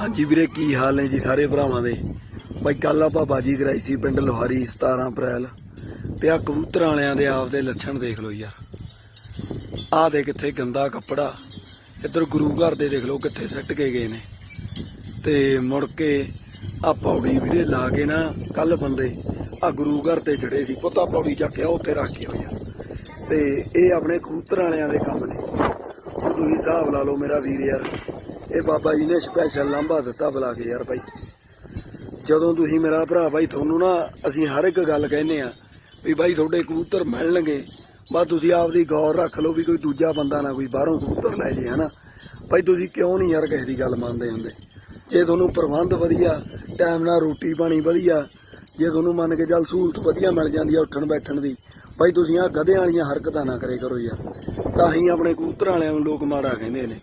ਹਾਂਜੀ ਵੀਰੇ, ਕੀ ਹਾਲ ਨੇ ਜੀ ਸਾਰੇ ਭਰਾਵਾਂ ਦੇ? ਬਾਈ ਕੱਲ ਆਪਾਂ ਬਾਜੀ ਕਰਾਈ ਸੀ ਪਿੰਡ ਲੋਹਾਰੀ 17 ਅਪ੍ਰੈਲ। ਤੇ ਆ ਕਬੂਤਰ ਵਾਲਿਆਂ ਦੇ ਆਪਦੇ ਲੱਛਣ ਦੇਖ ਲਓ ਯਾਰ। ਆਹ ਦੇ ਕਿੱਥੇ ਗੰਦਾ ਕੱਪੜਾ। ਇੱਧਰ ਗੁਰੂ ਘਰ ਦੇ ਦੇਖ ਲਓ ਕਿੱਥੇ ਸੱਟ ਕੇ ਗਏ ਨੇ। ਤੇ ਮੁੜ ਕੇ ਆ ਪੌੜੀ ਵੀਰੇ ਲਾ ਕੇ ਨਾ ਕੱਲ ਬੰਦੇ ਆ ਗੁਰੂ ਘਰ ਤੇ ਚੜੇ ਸੀ, ਪੁੱਤਾ ਪੌੜੀ ਚੱਕ ਕੇ ਆ ਉੱਥੇ ਰੱਖ ਕੇ ਹੋਇਆ ਤੇ ਇਹ ਆਪਣੇ ਕਬੂਤਰ ਵਾਲਿਆਂ ਦੇ ਕੰਮ ਨੇ। ਤੁਸੀਂ ਹਿਸਾਬ ਲਾ ਲਓ ਮੇਰਾ ਵੀਰ ਯਾਰ ਇਹ ਬਾਬਾ ਜੀ ਨੇ ਸਪੈਸ਼ਲ ਲਾਂਭਾ ਦਿੱਤਾ ਬੁਲਾ ਕੇ ਯਾਰ ਭਾਈ ਜਦੋਂ ਤੁਸੀਂ ਮੇਰਾ ਭਰਾ ਭਾਈ ਤੁਹਾਨੂੰ ਨਾ ਅਸੀਂ ਹਰ ਇੱਕ ਗੱਲ ਕਹਿੰਦੇ ਆ ਵੀ ਭਾਈ ਤੁਹਾਡੇ ਕਬੂਤਰ ਮਿਲਣਗੇ। ਬਸ ਤੁਸੀਂ ਆਪਦੀ ਗੌਰ ਰੱਖ ਲਓ ਵੀ ਕੋਈ ਦੂਜਾ ਬੰਦਾ ਨਾ ਕੋਈ ਬਾਹਰੋਂ ਕਬੂਤਰ ਲੈ ਜੇ, ਹਨਾ? ਭਾਈ ਤੁਸੀਂ ਕਿਉਂ ਨਹੀਂ ਯਾਰ ਕਿਸੇ ਦੀ ਗੱਲ ਮੰਨਦੇ ਹੁੰਦੇ? ਜੇ ਤੁਹਾਨੂੰ ਪ੍ਰਬੰਧ ਵਧੀਆ ਟਾਈਮ ਨਾਲ ਰੋਟੀ ਪਾਣੀ ਵਧੀਆ, ਜੇ ਤੁਹਾਨੂੰ ਮੰਨ ਕੇ ਚੱਲ ਸਹੂਲਤ ਵਧੀਆ ਮਿਲ ਜਾਂਦੀ ਆ ਉੱਠਣ ਬੈਠਣ ਦੀ ਭਾਈ ਤੁਸੀਂ ਆ ਗਧਿਆਂ ਵਾਲੀਆਂ ਹਰਕਤਾਂ ਨਾ ਕਰੇ ਕਰੋ ਯਾਰ। ਤਾਂ ਹੀ ਆਪਣੇ ਕਬੂਤਰਾਂ ਵਾਲਿਆਂ ਨੂੰ ਲੋਕ ਮਾੜਾ ਕਹਿੰਦੇ ਨੇ।